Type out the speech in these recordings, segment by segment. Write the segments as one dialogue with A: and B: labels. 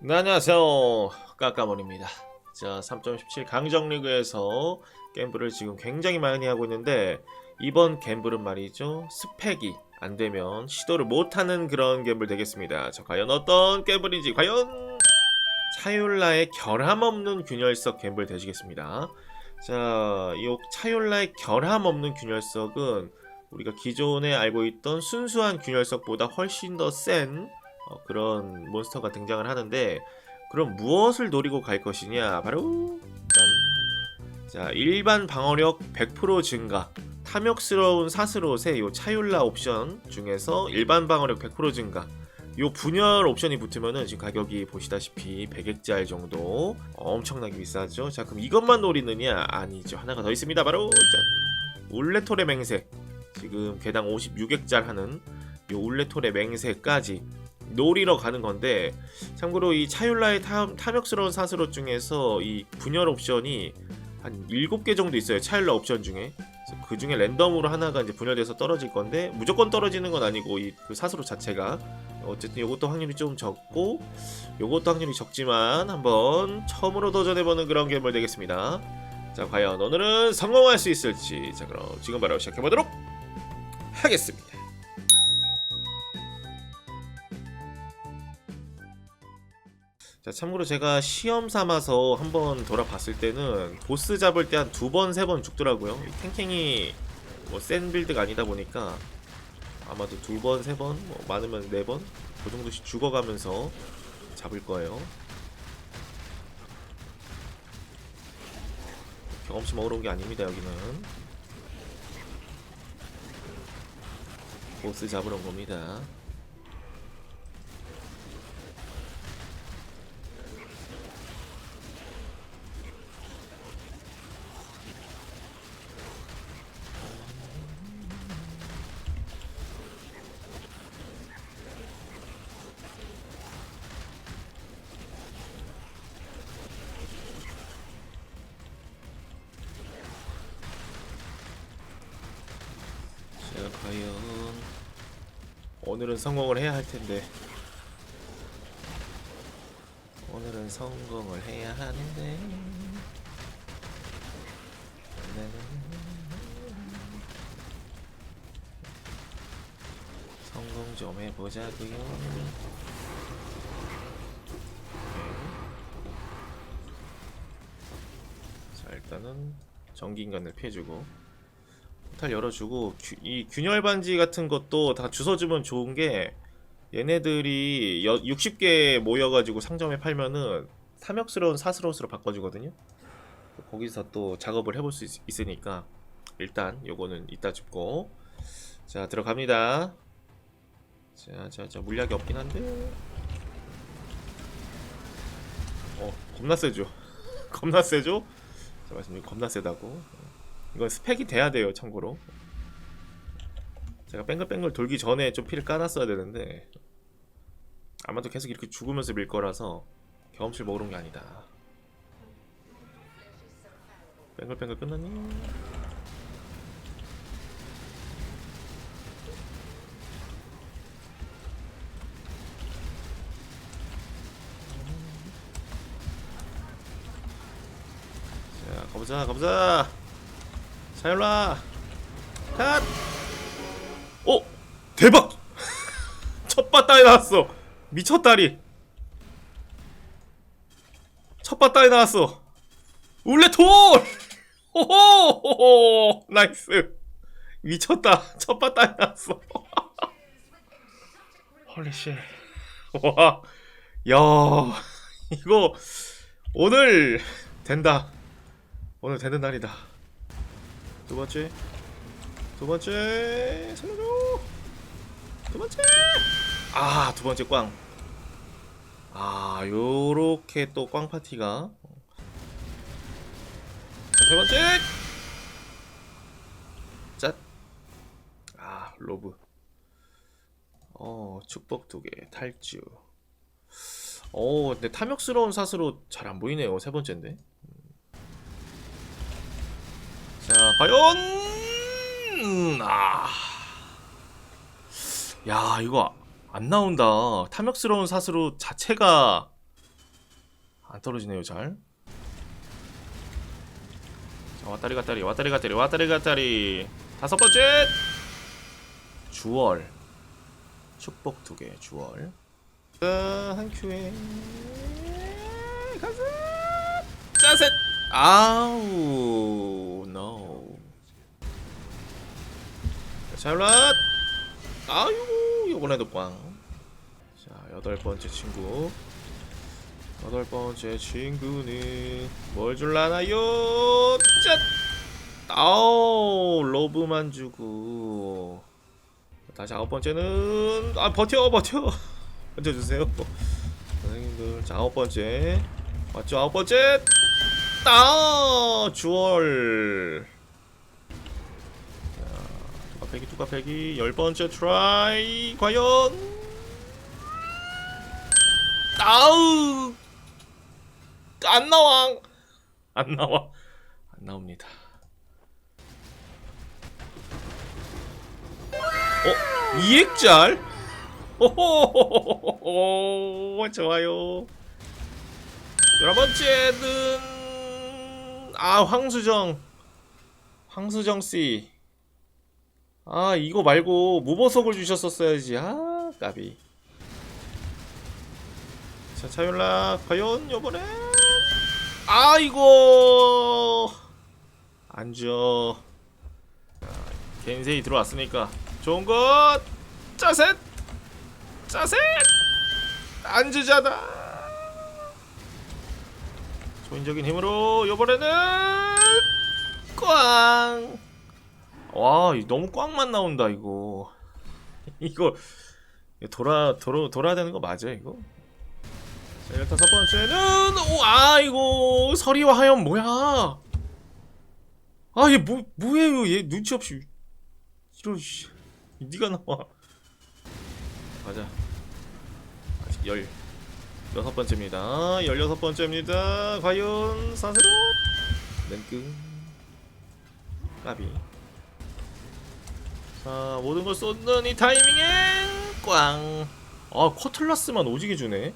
A: 네, 안녕하세요. 까까머리입니다. 자, 3.17 강정리그에서 갬블을 지금 굉장히 많이 하고 있는데 이번 갬블은 말이죠. 스펙이 안 되면 시도를 못하는 그런 갬블 되겠습니다. 자, 과연 어떤 갬블인지 과연 차율라의 결함 없는 균열석 갬블 되시겠습니다. 자, 이 차율라의 결함 없는 균열석은 우리가 기존에 알고 있던 순수한 균열석보다 훨씬 더센 어, 그런 몬스터가 등장을 하는데 그럼 무엇을 노리고 갈 것이냐? 바로 짠. 자 일반 방어력 100% 증가. 탐욕스러운 사스롯의 요 차율라 옵션 중에서 일반 방어력 100% 증가. 요 분열 옵션이 붙으면은 지금 가격이 보시다시피 100액짜리 정도. 엄청나게 비싸죠? 자 그럼 이것만 노리느냐? 아니죠. 하나가 더 있습니다. 바로 짠. 울레토레 맹세. 지금 개당 56액짜리 하는 요 울레토레 맹세까지 노리러 가는 건데 참고로 이 차율라의 탐, 탐욕스러운 사스롯 중에서 이 분열 옵션이 한 7개 정도 있어요 차율라 옵션 중에. 그 중에 랜덤으로 하나가 이제 분열돼서 떨어질 건데 무조건 떨어지는 건 아니고 이 그 사스롯 자체가. 어쨌든 이것도 확률이 좀 적고 요것도 확률이 적지만 한번 처음으로 도전해보는 그런 괴물 되겠습니다. 자 과연 오늘은 성공할 수 있을지. 자 그럼 지금 바로 시작해보도록 하겠습니다 자, 참고로 제가 시험 삼아서 한번 돌아봤을 때는 보스 잡을 때 한 두 번, 세 번 죽더라고요. 이 탱킹이 뭐 센 빌드가 아니다 보니까 아마도 두 번, 세 번, 뭐 많으면 네 번, 그 정도씩 죽어가면서 잡을 거예요. 경험치 먹으러 온 게 아닙니다, 여기는. 보스 잡으러 온 겁니다. 제가 과연 오늘은 성공을 해야 할 텐데. 오늘은 성공을 해야 하는데. 성공 좀 해보자고요. 자 일단은 전기인간을 피해주고 포탈 열어주고 규- 이 균열 반지 같은 것도 다 주워 주면 좋은 게 얘네들이 여, 60개 모여가지고 상점에 팔면은 탐욕스러운 사스롯으로 바꿔주거든요. 거기서 또 작업을 해볼 수 있, 있으니까 일단 요거는 이따 줍고 자 들어갑니다. 자자자 물약이 없긴 한데 어 겁나 세죠. 겁나 세죠. 자 말씀 겁나 세다고. 이건 스펙이 돼야 돼요 참고로. 제가 뺑글뺑글 돌기 전에 좀 피를 까놨어야 되는데 아마도 계속 이렇게 죽으면서 밀 거라서 경험치를 먹으러 온게 아니다. 뺑글뺑글 끝났니? 자 가보자 가보자 자 일로와 컷! 오! 대박! 첫 바따에 나왔어 미쳤다리 첫 바따에 나왔어 울레톨! 호호! 나이스 미쳤다 첫 바따에 나왔어 헐리쉣 와, 야 이거 오늘 된다 오늘 되는 날이다 두 번째 두 번째 살려줘 두 번째 아 두 번째 꽝 아, 요렇게 또 꽝 파티가. 자, 세 번째! 짠! 아, 로브. 어, 축복 두 개, 탈주. 어, 근데 탐욕스러운 사스로 잘 안 보이네요, 세 번째인데. 자, 과연! 음, 아. 야, 이거 안 나온다. 탐욕스러운 사스로 자체가 안 떨어지네요 잘. 자 왔다리 갔다리 왔다리 갔다리 왔다리 갔다리 다섯 번째 주월 축복 두 개 주월 한 큐에 가자 짜셋 아우 노 샬럿 아유 요번에도 꽝. 자 여덟 번째 친구. 여덟 번째 친구는 뭘 줄라나요? 짠. 아우 로브만 주고. 다시 아홉 번째는 아 버텨 버텨 버텨주세요. 선생님들 자 아홉 번째 맞죠 아홉 번째. 아 주얼. 뚜까패기 뚜까패기 열 번째 트라이. 과연? 아우! 안 나와 안 나와 안 나옵니다. 어? 이액짤? 오호호호호호 좋아요. 열한 번째는 아 황수정. 황수정 씨 아 이거 말고 무보석을 주셨었어야지. 아 까비. 자 차윤락. 과연 요번에? 아이고! 안줘. 겐세이 들어왔으니까 좋은 것. 짜셋! 짜셋! 안주자다 초인적인 힘으로 요번에는 꽝 와, 이 너무 꽝만 나온다 이거. 이거 돌아 돌아 돌아야 되는 거 맞아 이거? 자, 열다섯 번째는 오, 아이고 서리와 하연 뭐야? 아, 얘 뭐 뭐예요? 얘 눈치 없이 이런 씨. 네가 나와. 가자. 아직 열 여섯 번째입니다. 열여섯 번째입니다. 과연 사세로 냉끈 까비. 자 모든 걸 쏟는 이 타이밍엔 꽝. 아 쿼틀라스만 오지게 주네.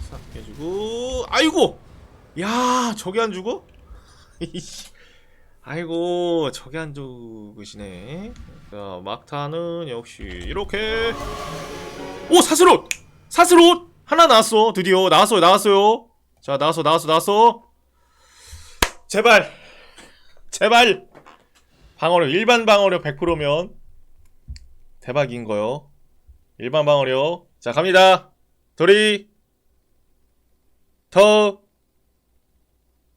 A: 싹 해주고 아이고 야 저게 안 주고? 아이고 저게 안 죽으시네. 자 막타는 역시 이렇게 오 사슬옷 사슬옷 하나 나왔어 드디어 나왔어요 나왔어요. 자 나왔어 나왔어 나왔어. 제발 제발 방어력 일반 방어력 100%면 대박인 거요. 일반 방어력. 자 갑니다. 도리 더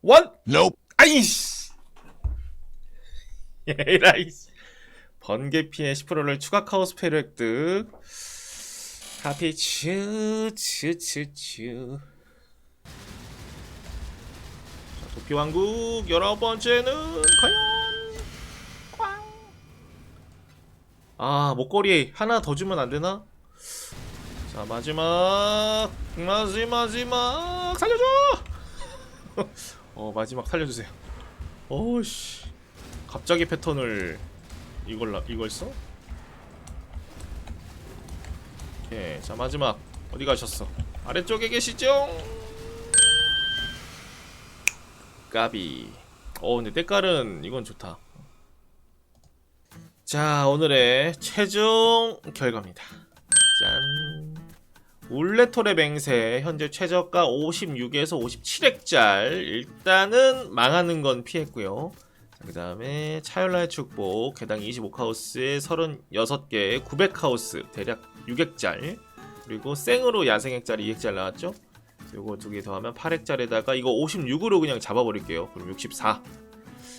A: 원.
B: Nope.
A: 아이씨. 에라이씨. 번개 피해 10%를 추가 카오 스 페루 획득. 카피 츄츄츄츄. 자, 도피 왕국 19번째는 과연 아, 목걸이 하나 더 주면 안 되나? 자, 마지막. 마지막 마지막 살려줘. 어, 마지막 살려주세요. 어씨. 갑자기 패턴을 이걸 나- 이걸 써? 오케이. 자, 마지막. 어디 가셨어? 아래쪽에 계시죠? 까비. 어, 근데 때깔은 이건 좋다. 자, 오늘의 최종 결과입니다. 짠. 울레토레 맹세 현재 최저가 56에서 57액짤 일단은 망하는 건 피했고요. 그 다음에 차열라의 축복 개당 25카우스에 36개 900카우스 대략 6액짤 그리고 생으로 야생액짤 2액짤 나왔죠? 요거 두 개 더하면 8액짤에다가 이거 56으로 그냥 잡아버릴게요. 그럼 64.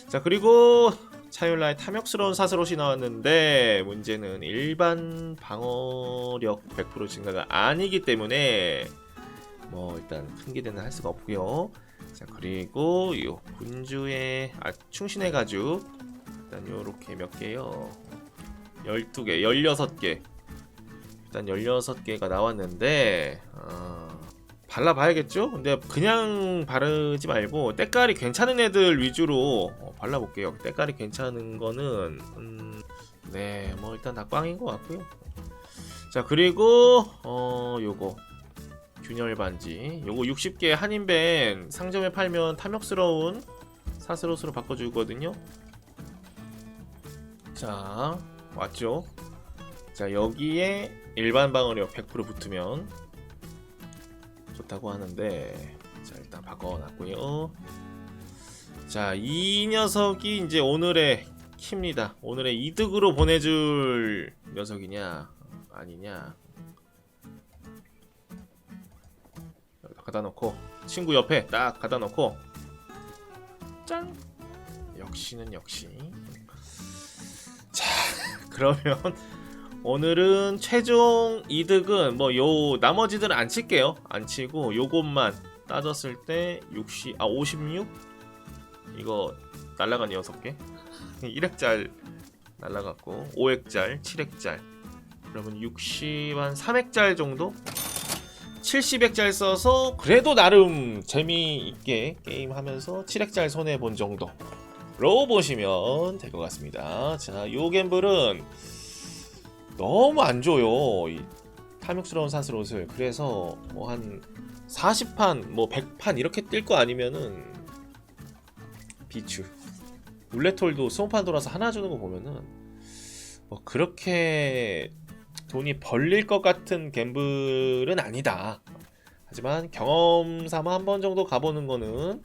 A: 자 그리고 차율라의 탐욕스러운 사슬옷이 나왔는데 문제는 일반 방어력 100% 증가가 아니기 때문에 뭐 일단 큰 기대는 할 수가 없고요. 자 그리고 요 군주의 아 충신의 가죽 일단 요렇게 몇 개요. 12개, 16개. 일단 16개가 나왔는데 어, 발라봐야겠죠? 근데 그냥 바르지 말고 때깔이 괜찮은 애들 위주로 어, 발라볼게요. 때깔이 괜찮은 거는 음, 네, 뭐 일단 다 꽝인 것 같고요. 자 그리고 어 요거 균열 반지 요거 60개 한인벤 상점에 팔면 탐욕스러운 사스롯으로 바꿔주거든요 자 왔죠 자 여기에 일반 방어력 100% 붙으면 좋다고 하는데 자 일단 바꿔놨고요. 자 이 녀석이 이제 오늘의 키입니다. 오늘의 이득으로 보내줄 녀석이냐 아니냐. 여기다 갖다 놓고 친구 옆에 딱 갖다 놓고 짠! 역시는 역시. 자 그러면 오늘은 최종 이득은 뭐 요 나머지들은 안 칠게요 안 치고 요것만 따졌을 때 60, 아 56? 이거 날라간 6개 1핵짤 날라갔고 5핵짤 7핵짤 그러면 60, 한 3핵짤 정도? 70핵짤 써서 그래도 나름 재미있게 게임하면서 7핵짤 손해본 정도로 보시면 될 것 같습니다 자, 요 갬블은 너무 안 줘요. 이 탐욕스러운 사슬옷을. 그래서 뭐 한 40판, 뭐 100판 이렇게 뛸 거 아니면은 비추. 울레톨도 20판 돌아서 하나 주는 거 보면은 뭐 그렇게 돈이 벌릴 것 같은 갬블은 아니다. 하지만 경험 삼아 한 번 정도 가보는 거는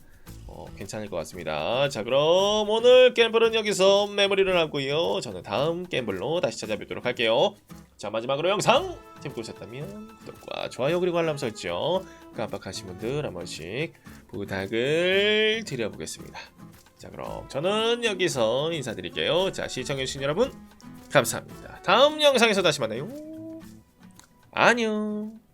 A: 어, 괜찮을 것 같습니다. 자, 그럼 오늘 갬블은 여기서 메모리를 하고요. 저는 다음 갬블로 다시 찾아뵙도록 할게요. 자, 마지막으로 영상 재밌게 보셨다면 구독과 좋아요 그리고 알람 설정 깜빡하신 분들 한 번씩 부탁을 드려보겠습니다. 자, 그럼 저는 여기서 인사드릴게요. 자, 시청해주신 여러분 감사합니다. 다음 영상에서 다시 만나요. 안녕.